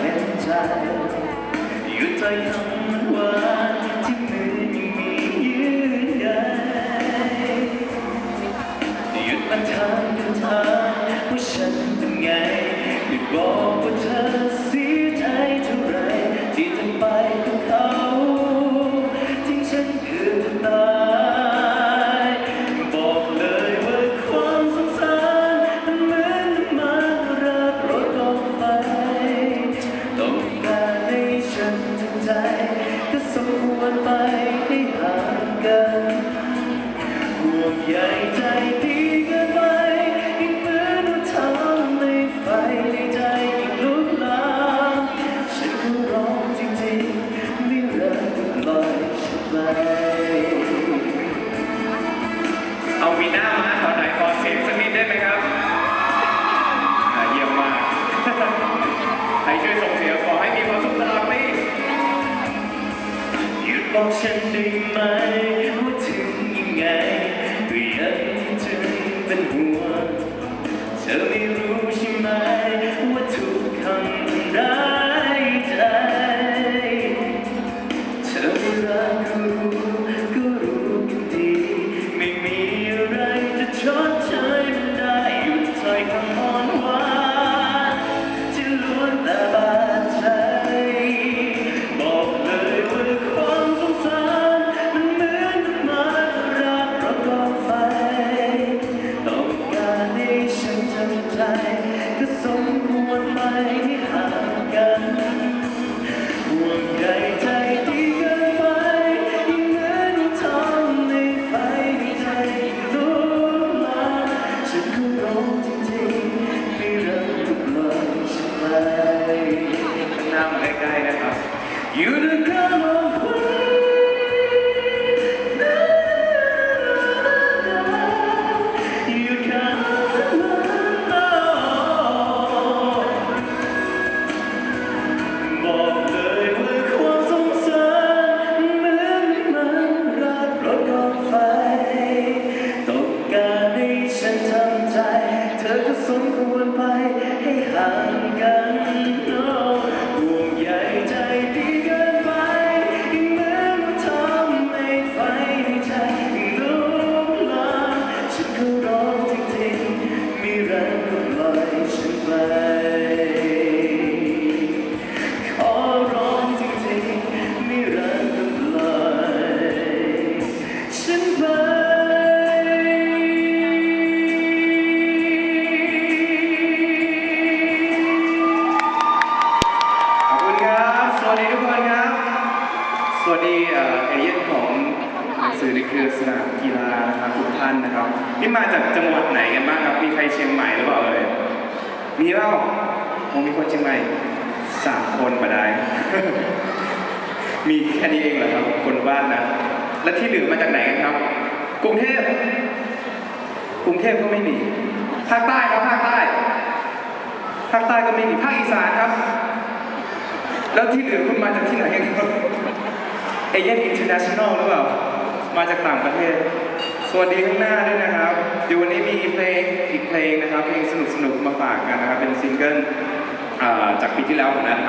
เห็นใจหยุดใจทำมันหวานที่มือยังมียื่อใยหยุดมันทางเดินทางว่าฉันเป็นไงไม่บอก มควรไปให้ห่างกันห่วงใยใจดีเกินไปยิ่งเหมือนว่าทำให้ไฟในใจยิ่งลุกลามฉันก็ร้องจริงๆไม่รักก็ปล่อยฉันไปเอาวีน่ามาขอหน่อยขอเสียงสักนิดได้ไหมครับเยี่ยมมากใครช่วยส่ง บอกฉันได้ไหมว่าถึงยังไงก็ยังถึงเป็นห่วงเธอไม่รู้ You the come วัสดีทุกคนครับ สวัสดีเอ่อเอเย่นของสื่อในเครือสนามกีฬานะครับทุกท่านนะครับ นี่มาจากจังหวัดไหนกันบ้างครับ มีใครเชียงใหม่หรือเปล่าเอ่ย มีเปล่าคงมีคนเชียงใหม่สามคนมาได้ มีแค่นี้เองเหรอครับ คนบ้านนะ และที่เหลือมาจากไหนกันครับ กรุงเทพ กรุงเทพก็ไม่มี ภาคใต้ครับภาคใต้ ภาคใต้ก็ไม่มี ภาคอีสานครับ แล้วที่เหลือคุณมาจากที่ไหนกันครับเอเย่นอินเตอร์เนชั่นแนลหรือเปล่า มาจากต่างประเทศ สวัสดีข้างหน้าด้วยนะครับ เดี๋ยววันนี้มีเพลงอีกเพลงนะครับ เพลงสนุกๆ มาฝากกันนะครับ เป็นซิงเกิลจากปีที่แล้วของนัทครับ